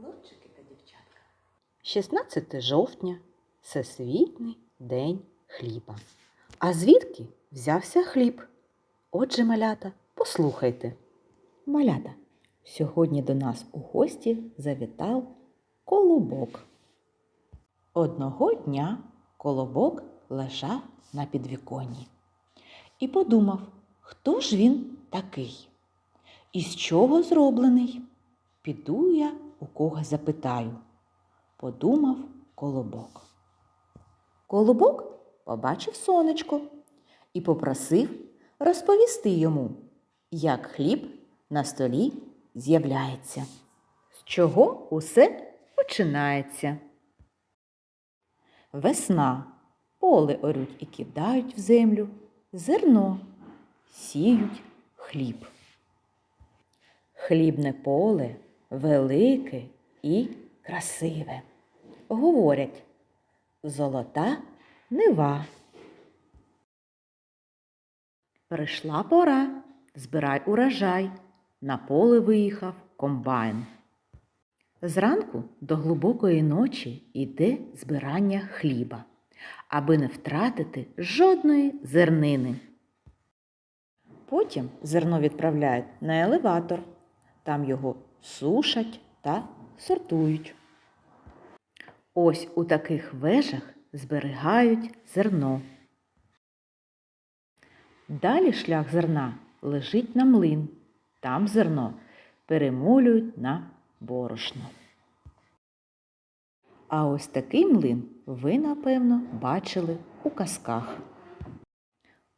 хлопчики та дівчатка. 16 жовтня Всесвітній день хліба. А звідки взявся хліб? Отже, малята, послухайте. Малята, сьогодні до нас у гості завітав колобок. Одного дня колобок лежав на підвіконні і подумав, хто ж він такий? І з чого зроблений? Піду я у когось запитаю подумав колобок. Колобок побачив сонечко і попросив розповісти йому, як хліб на столі з'являється, з чого усе починається. Весна, поле орють і кидають в землю, зерно, сіють хліб. Хлібне поле велике і красиве. Говорять, золота нива. Прийшла пора, збирай урожай, на поле виїхав комбайн. Зранку до глибокої ночі йде збирання хліба, аби не втратити жодної зернини. Потім зерно відправляють на елеватор, там його сушать та сортують. Ось у таких вежах зберігають зерно. Далі шлях зерна лежить на млин. Там зерно перемолюють на борошно. А ось такий млин ви, напевно, бачили у казках.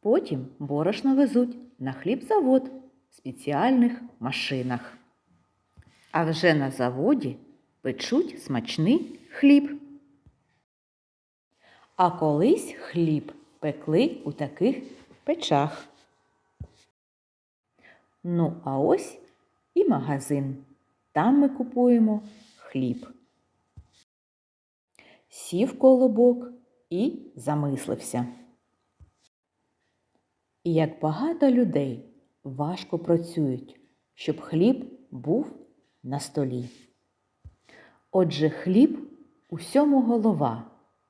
Потім борошно везуть на хлібзавод в спеціальних машинах. А вже на заводі печуть смачний хліб. А колись хліб пекли у таких печах. Ну, а ось і магазин. Там ми купуємо хліб. Сів колобок і замислився. І як багато людей важко працюють, щоб хліб був на столі. Отже, хліб усьому голова,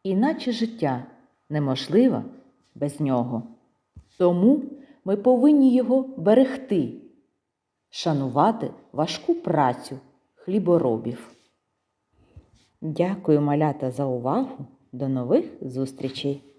іначе життя неможливо без нього. Тому ми повинні його берегти, шанувати важку працю хліборобів. Дякую, малята, за увагу. До нових зустрічей!